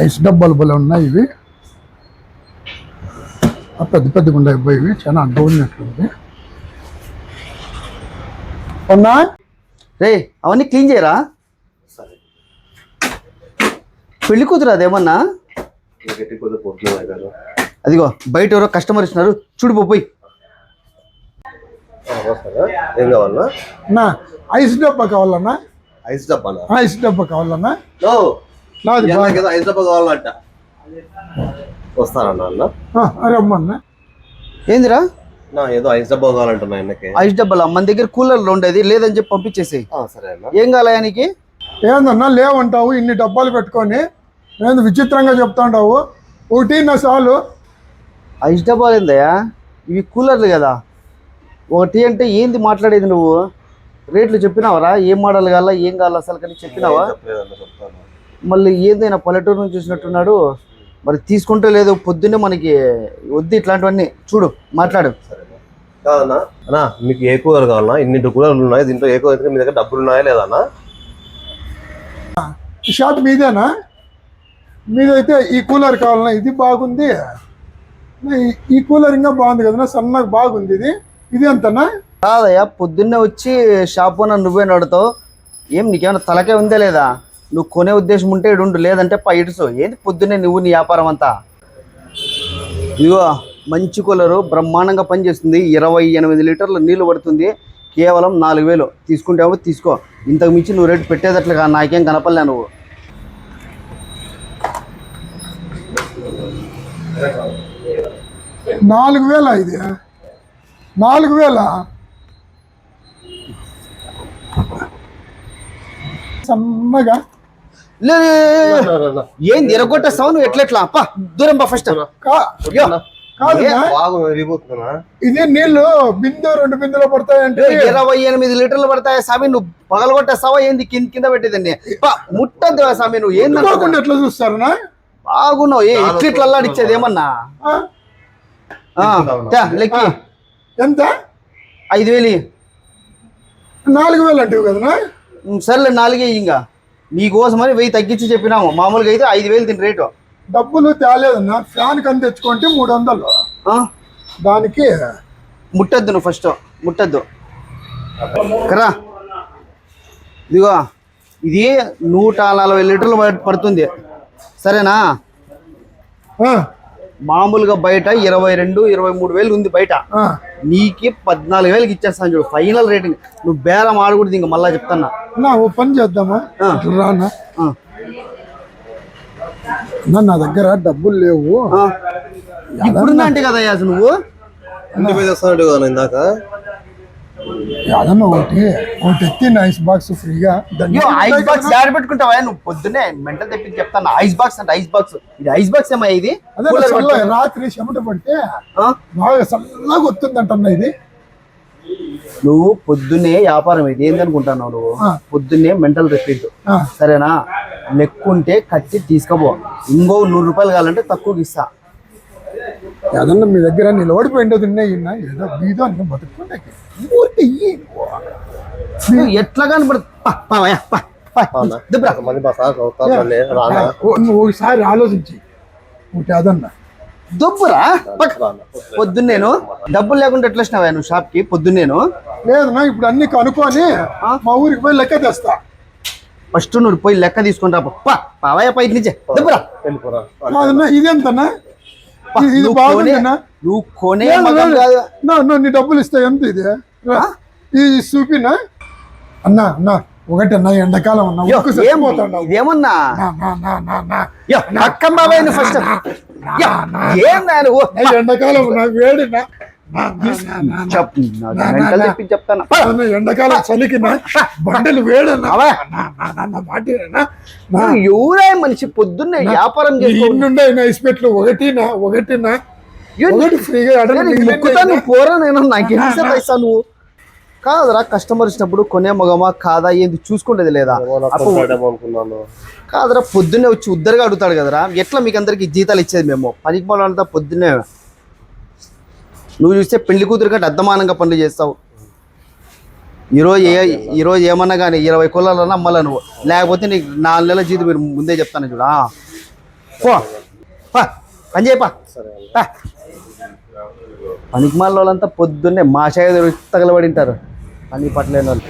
Ice డబ్బాలు భలే ఉన్నాయి ఇవి. పెద్ద పెద్దగా ఉన్నాయి ఇవి. చాలా అడ్డం ఉన్నట్లుంది అవునా రే అవన్నీ క్లీన్ చేయరా? పెళ్ళి కూతురు అదేమన్నా అదిగో బయట ఎవరో కస్టమర్ ఇస్తున్నారు. చూడు పోయి. ఏం కావాలన్నా? నా ఐస్ డబ్బా కావాలన్నా? ఐస్ డబ్బానా? ఐస్ డబ్బా కావాలన్నా? నో. నాది బాగా ఏదో ఐస్ డబ్బా కావాలంట. వస్తానన్నా అన్న? ఆ, రమ్మన్నా ఏందిరా? నా ఏదో ఐస్ డబ్బా కావాలంటున్నా ఆయనకి ఐస్ డబ్బాల? మన దగ్గర కూలర్లో ఉండేది లేదని చెప్పి పంపించేసేయి. ఆ, సరే అన్న. ఏం కాలయా నీకు ఏందన్నా లేవంటావు ఇన్ని డబ్బాలు పెట్టుకొని. ఏంది విచిత్రంగా చెప్తాంటావు ఒకటి నా చాలు. ఐస్ డబ్బాలు ఏందయ్యా? ఇవి కూలర్లు కదా. ఒకటి అంటే ఏంది మాట్లాడేది నువ్వు? రేట్లు చెప్పినావరా? ఏం మోడల్ కావాలా ఏం కావాలా అసలు కానీ చెప్పినావా? మళ్ళీ ఏందైనా పల్లెటూరు నుంచి చూసినట్టున్నాడు మరి తీసుకుంటే లేదు పొద్దున్నే మనకి వద్దు ఇట్లాంటివన్నీ. చూడు మాట్లాడు. కాదన్నా అన్నా మీకు ఏ కూలర్ కావాలన్నా ఇన్ని కూలర్లు ఉన్నాయి దీంట్లో ఏ కూలర్ మీ దగ్గర డబ్బులు ఉన్నాయా లేదా అన్న? షాప్ మీదేనా? మీదైతే ఈ కూలర్ కావాలన్నా ఇది బాగుంది. ఈ- ఈ కూలర్ ఇంకా బాగుంది కదన్నా సన్నగా బాగుంది ఇది. ఇది ఎంతనా? కాదయ్యా పొద్దున్నే వచ్చి షాప్ ఓనర్ నువ్వే నడుతావు ఏం నీకేమైనా తలకే ఉందే లేదా? నువ్వు కొనే ఉద్దేశం ఉంటే ఇడు ఉండు లేదంటే పా ఇడుసు. ఏంది పొద్దున్నే నువ్వు నీ వ్యాపారం అంతా? ఇదిగో మంచి కూలరు బ్రహ్మాండంగా పనిచేస్తుంది. ఇరవై ఎనిమిది లీటర్ల నీళ్ళు పడుతుంది. కేవలం నాలుగు వేలు. తీసుకుంటావో తీసుకో. ఇంతకు మించి నువ్వు రేటు పెట్టేదట్లుగా నాకేం కనపడలే నువ్వు. నాలుగు వేల ఇది నాలుగు వేల లే. ఏంది ఎరగొట్టేస్తావు నువ్వు ఎట్లెట్లా? అప్ప దూరం బా ఫస్ట్ ఇదే నీళ్ళు బిందె రెండు బిందెలు పడతాయంటే. ఇరవై ఎనిమిది లీటర్లు పడతాయి స్వామి నువ్వు పగలగొట్టేస్తావా ఏంది? కింద కింద పెట్టేదండి పా, ముట్టద్దు స్వామి నువ్వు ఏంది ముట్టుకోకుండా ఎట్లా చూస్తారనా బాగున్నావు. ఏ ఇట్లు ఇట్లా అల్లాడిచ్చేది ఏమన్నా? ఆ? ఆ, తే, లెక్కి. ఎంత? ఐదు వేలు. నాలుగు వేలు అంటివి కదనా సర్లే నాలుగే ఇంకా. నీకోసమని వెయ్యి తగ్గించి చెప్పినాము. మామూలుగా అయితే ఐదు వేలు దీని రేటు. డబ్బులు తేలేదన్నా ఫ్యాన్ కని తెచ్చుకుంటే మూడు వందలు దానికి ముట్టద్దు నువ్వు ఫస్ట్. ముట్టద్దు. కరా ఇదిగో ఇది నూట నలభై లీటర్లు పడ- పడుతుంది. సరేనా? మామూలుగా బయట ఇరవై రెండు ఇరవై మూడు వేలు ఉంది బయట. ఆ, నీకి పద్నాలుగు వేలకి ఇచ్చేస్తాను చూడు. ఫైనల్ రేటింగ్ నువ్వు బేరం ఆడకూడదు ఇంకా మళ్ళా చెప్తాన్నా నా ఓ పని చేద్దామా? రానా? నా దగ్గర డబ్బులు లేవు. ఇప్పుడు అంటే కదా అసలు నువ్వు? ఇంటి మీద వస్తానంటే కదా ఇందాక. ఏదన్నా ఒకటి. ఒకటి ఎత్తి ఐస్ బాక్స్ ఫ్రీగా ఐస్ బాక్స్ దాడి పెట్టుకుంటావా? నువ్వు పొద్దున్నే మెంటల్ తెప్పించి చెప్తాను ఐస్ బాక్స్ అంటే ఐస్ బాక్స్ ఇది ఐస్ బాక్స్ ఏమయ్య ఇది? అదే. రాత్రి చెమట పడితే? బాగా చల్లగా వస్తుందంటన్నా ఇది. నువ్వు పొద్దున్నే వ్యాపారం ఇది. ఏందనుకుంటున్నావు నువ్వు. పొద్దున్నే మెంటల్ రిపీట్ సరేనా? లెక్కుంటే కట్టి తీసుకపో. ఇంకో నూరు రూపాయలు కావాలంటే తక్కువకి ఇస్తా. ఏదన్నా మీ దగ్గర నిలబడిపోయిందో తిన్నాయి ఏదో బీదో అన్ని బతుకుంటే ఎట్లా కనపడు పా, పా, వయ్యా, పా, పా, అవునా? దిబ్బరా. మళ్ళీ మా సార్ అవుతారు మళ్ళీ రానా? ఓ, నువ్వు ఒకసారి ఆలోచించి. ఒకటి అదన్నా. దుబ్బురా? పొద్దున్నేను డబ్బులు లేకుండా ఎట్లా వచ్చినావా నువ్వు షాప్కి పొద్దున్నేను లేదన్నా ఇప్పుడు అన్ని కనుక్కొని మా ఊరికి పోయి లెక్క తెస్తా. ఫస్ట్ నువ్వు పోయి లెక్క తీసుకొని రా పా పావయ్య పైకి నుంచే దుబ్బురా. వెళ్ళిపోరా. కాదన్నా ఇదెంతనా పా, ఇది- ఇది నువ్వు కొనే- బాగుందన్నా నువ్వు కొనే లేదు, మగం లేదు. కాదు. నా నా నీ డబ్బులు ఇస్తా ఎంత ఇది? ఇది చూపినా అన్నా అన్నా ఒకటి అన్నా ఎండాకాలం అన్నా యో, ఉక్కు ఏం చచ్చిపోతాండావు. ఇదేమన్నా నా, నా, నా, నా, నా. యో, అక్కం బాబాయ్ ఫస్ట్ ఎండాకాలం వేడి చెప్తాను ఎండాకాలం చలికి బండలు వేడన్నా ఎవరే మనిషి పొద్దున్నే వ్యాపారం చేసుకో ఇన్నుండే ఇస్పెట్లు ఒకటినా ఒకటినా నువ్వు కాదురా కస్టమర్ ఇచ్చినప్పుడు కొనే మగమా కాదా ఏంది చూసుకుంటది లేదా? కాదురా పొద్దున్నే వచ్చి ఉద్దరుగా అడుగుతాడు కదరా. ఎట్లా మీకు అందరికి జీతాలు ఇచ్చేది మేము? పనికి మొదలంతా పొద్దున్నే. నువ్వు చూస్తే పెళ్ళి కూతురు కంటే అర్ధమానంగా పనులు చేస్తావు. ఈరోజు ఏ ఈరోజు ఏమన్నా కానీ ఇరవై కులాలన్నా అమ్మాలా నువ్వు? లేకపోతే నీకు నాలుగు నెలల జీతం మీరు ముందే చెప్తాను చూడా. పో. అని చెప్పా పనికిమాల వాళ్ళంతా పొద్దున్నే మాషాయ తగలబడింటారు పని పట్టలేని వాళ్ళు.